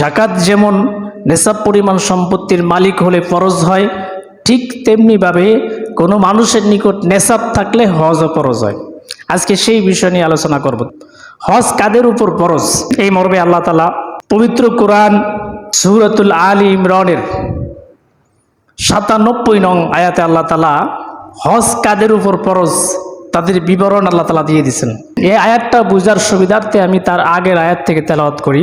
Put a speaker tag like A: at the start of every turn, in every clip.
A: জাকাত যেমন নেশাব পরিমাণ সম্পত্তির মালিক হলে ফরজ হয়, ঠিক তেমনিভাবে কোনো মানুষের নিকট নেশাব থাকলে হজও ফরজ হয়। আজকে সেই বিষয় নিয়ে আলোচনা করব। হজ কাদের উপর ফরজ? এই মর্মে আল্লাহ তালা পবিত্র কোরআন সুরতুল আলী ইমরানের সাতানব্বই নং আয়াতে আল্লাহ তালা হজ কাদের উপর ফরজ? তাদের বিবরণ আল্লাহ তালা দিয়ে দিয়েছেন। এই আয়াতটা বুঝার সুবিধার্থে আমি তার আগের আয়াত থেকে তেলাওয়াত করি।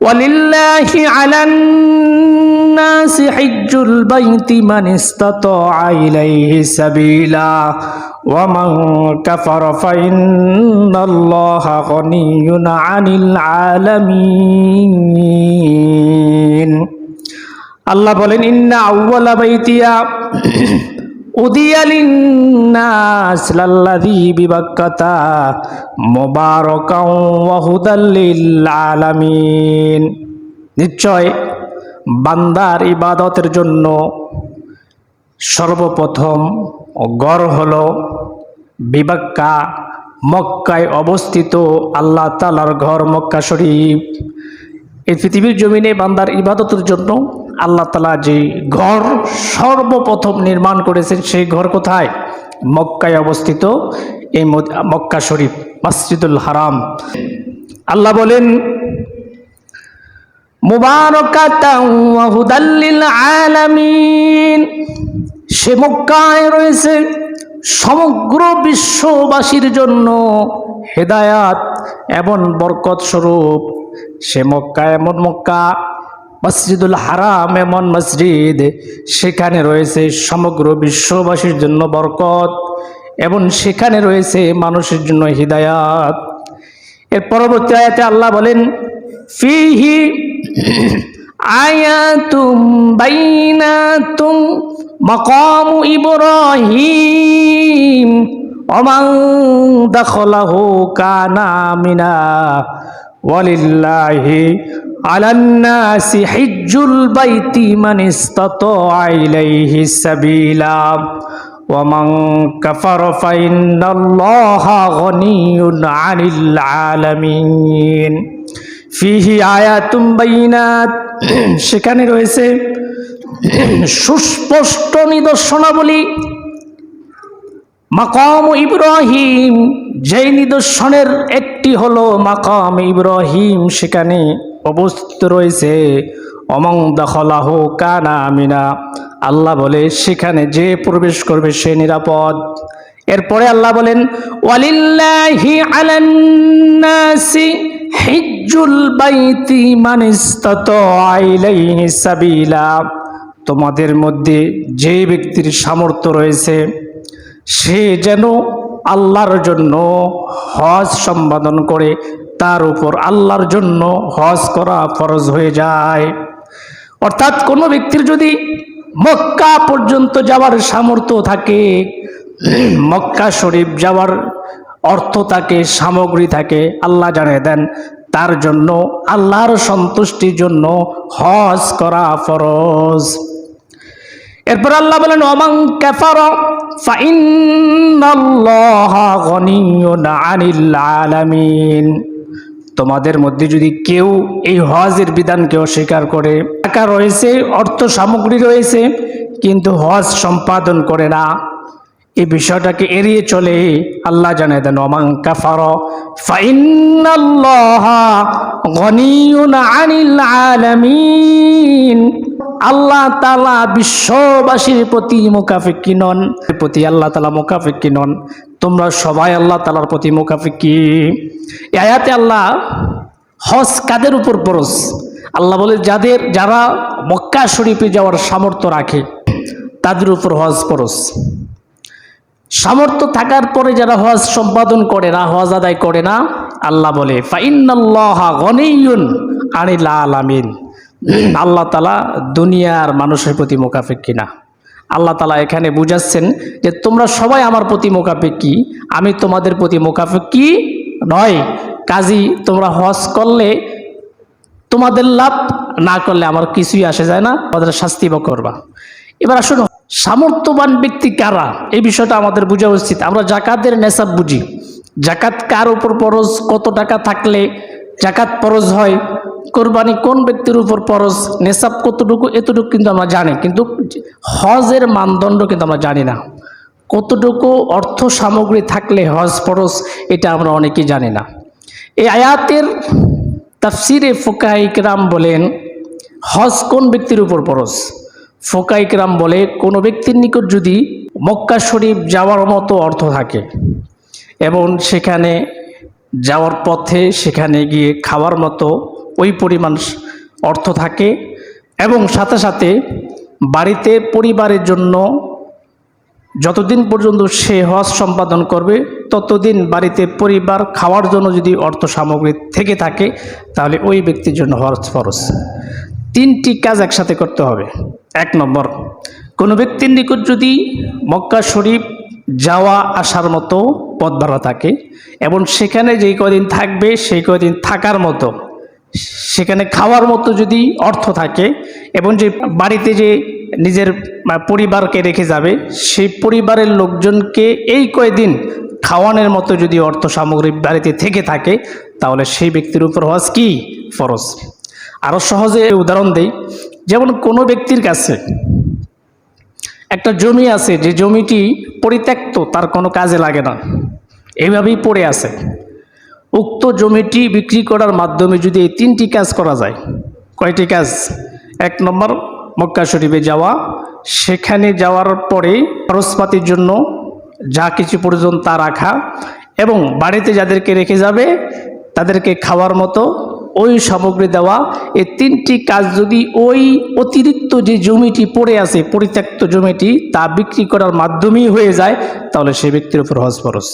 A: ولله على الناس حج البيت من استطاع إليه سبيلا ومن كفر فإن الله غني عن العالمين الله بولين إن أول بيتيا আলামিন নিশ্চয় বান্দার ইবাদতের জন্য সর্বপ্রথম গড় হল বিবাক্কা, মক্কায় অবস্থিত আল্লাহ তালার ঘর মক্কা শরীফ। এই পৃথিবীর জমিনে বান্দার ইবাদতের জন্য আল্লাহ তালা যে ঘর সর্বপ্রথম নির্মাণ করেছেন, সেই ঘর কোথায়? মক্কায় অবস্থিত এই মক্কা শরীফ, মসজিদুল হারাম। আল্লাহ বলেন আলামিন। সে মক্কায় রয়েছে। সমগ্র বিশ্ববাসীর জন্য হেদায়াত এবং বরকত স্বরূপ। সে মক্কা এমন মক্কা মসজিদুল হারাম, এমন মসজিদ, সেখানে রয়েছে সমগ্র বিশ্ববাসীর জন্য বরকত এবং সেখানে রয়েছে মানুষের জন্য হৃদায়াত। এর পরবর্তী আয়াতে আল্লাহ বলেন, ফিহি আয়াতুম বাইনাতুম মাকাম ইব্রাহিম, ওমান দাখলাহু কানা মিনা ওয়ালিল্লাহি আলান নাসি হিজ্জুল বাইতি মান ইসতাতা ইলাইহি সাবিলা ومن كفر فإن الله غني عن العالمين فيه آيات بينات সেখানে রয়েছে সুস্পষ্ট নিদর্শনাবলী মাকাম ইব্রাহিম, যেই নিদর্শনের একটি হলো মাকাম ইব্রাহিম, সেখানে অবস্থিত রয়েছে, অমং দখলাহ কানা আমিনা। আল্লাহ বলে, সেখানে যে প্রবেশ করবে সে নিরাপদ। এরপরে আল্লাহ বলেন, ওয়ালিল্লাহি আলান্নাসি হিজ্জুল বাইতি মান ইসতাতা ইলাইহি সাবিলা। তোমাদের মধ্যে যে ব্যক্তির সামর্থ্য রয়েছে সে যেন আল্লাহর জন্য হজ সম্পাদন করে, তার উপর আল্লাহর জন্য হজ করা ফরজ হয়ে যায়। অর্থাৎ কোনো ব্যক্তির যদি মক্কা পর্যন্ত যাওয়ার সামর্থ্য থাকে, মক্কা শরীফ যাওয়ার অর্থ থাকে, সামগ্রী থাকে, আল্লাহ জানিয়ে দেন, তার জন্য আল্লাহর সন্তুষ্টির জন্য হজ করা ফরজ। এরপর আল্লাহ বলেন অমাং আলামিন। তোমাদের মধ্যে যদি কেউ এই হজের বিধানকে অস্বীকার করে, টাকা রয়েছে, অর্থ সামগ্রী রয়েছে, কিন্তু হজ সম্পাদন করে না এই বিষয়টাকে এড়িয়ে চলে, আল্লাহ জানায় দেন অমাং কাফার আলামিন। আল্লাহ তালা বিশ্ববাসীর প্রতি মুখাফিকি নন। প্রতি আল্লাহ তালা মুখাফিকি নন। তোমরা সবাই আল্লাহ তালার প্রতি মুখাফিকি এই আয়াতে আল্লাহ হজ কাদের উপর পরস আল্লাহ বলে, যাদের, যারা মক্কা শরীফে যাওয়ার সামর্থ্য রাখে, তাদের উপর হজ পরস সামর্থ্য থাকার পরে যারা হজ সম্পাদন করে না, হজ আদায় করে না, আল্লাহ বলে ফাইন্নাল্লাহ গনিয়ুন আনিল আলামিন। আল্লাহ তালা দুনিয়ার মানুষের প্রতি মোকাফেক কিনা? আল্লাহ তালা এখানে বুঝাচ্ছেন যে তোমরা সবাই আমার প্রতি মোকাফেকি আমি তোমাদের প্রতি মোকাফেকি নয়। কাজী, তোমরা হজ করলে তোমাদের লাভ, না করলে আমার কিছুই আসে যায় না আমাদের শাস্তি বা করবা। এবার আসুন, সামর্থ্যবান ব্যক্তি কারা? এই বিষয়টা আমাদের বোঝা উচিত। আমরা জাকাতের নেশাব বুঝি। জাকাত কার উপর পরজ কত টাকা থাকলে জাকাত পরজ হয়? কোরবানি কোন ব্যক্তির উপর পরজ নেশাব কতটুকু? এতটুকু কিন্তু আমরা জানি। কিন্তু হজের মানদণ্ড কিন্তু আমরা জানি না। কতটুকু অর্থ সামগ্রী থাকলে হজ পরজ এটা আমরা অনেকেই জানি না। এই আয়াতের তাফসিরে ফোকাইকরাম বলেন, হজ কোন ব্যক্তির উপর পরশ ফোকাইকরাম বলে, কোনো ব্যক্তির নিকট যদি মক্কা শরীফ যাওয়ার মতো অর্থ থাকে এবং সেখানে যাওয়ার পথে সেখানে গিয়ে খাওয়ার মতো ওই পরিমাণ অর্থ থাকে এবং সাথে সাথে বাড়িতে পরিবারের জন্য যতদিন পর্যন্ত সে হজ সম্পাদন করবে, ততদিন বাড়িতে পরিবার খাওয়ার জন্য যদি অর্থ সামগ্রী থেকে থাকে, তাহলে ওই ব্যক্তির জন্য হজ ফরজ। তিনটি কাজ একসাথে করতে হবে। এক নম্বর, কোনো ব্যক্তির নিকট যদি মক্কা শরীফ যাওয়া আসার মতো পথ ভাড়া থাকে এবং সেখানে যেই কদিন থাকবে, সেই কদিন থাকার মতো সেখানে খাওয়ার মতো যদি অর্থ থাকে এবং যে বাড়িতে যে নিজের পরিবারকে রেখে যাবে, সেই পরিবারের লোকজনকে এই কয়দিন খাওয়ানোর মতো যদি অর্থ সামগ্রী বাড়িতে থেকে থাকে, তাহলে সেই ব্যক্তির উপর হজ কি ফরজ? আরও সহজে উদাহরণ দেই। যেমন কোনো ব্যক্তির কাছে একটা জমি আছে, যে জমিটি পরিত্যক্ত, তার কোনো কাজে লাগে না। এইভাবেই পড়ে আছে। উক্ত জমিটি বিক্রি করার মাধ্যমে যদি এই তিনটি কাজ করা যায়, কয়টি কাজ? এক নম্বর, মক্কা শরীফে যাওয়া। সেখানে যাওয়ার পরে খরচপাতির জন্য যা কিছু প্রয়োজন তা রাখা এবং বাড়িতে যাদেরকে রেখে যাবে, তাদেরকে খাওয়ার মতো ওই সামগ্রী দেওয়া। এই তিনটি কাজ যদি ওই অতিরিক্ত যে জমিটি পড়ে আছে, পরিত্যক্ত জমিটি, তা বিক্রি করার মাধ্যমেই হয়ে যায়, তাহলে সে ব্যক্তির উপর হজ ফরজ।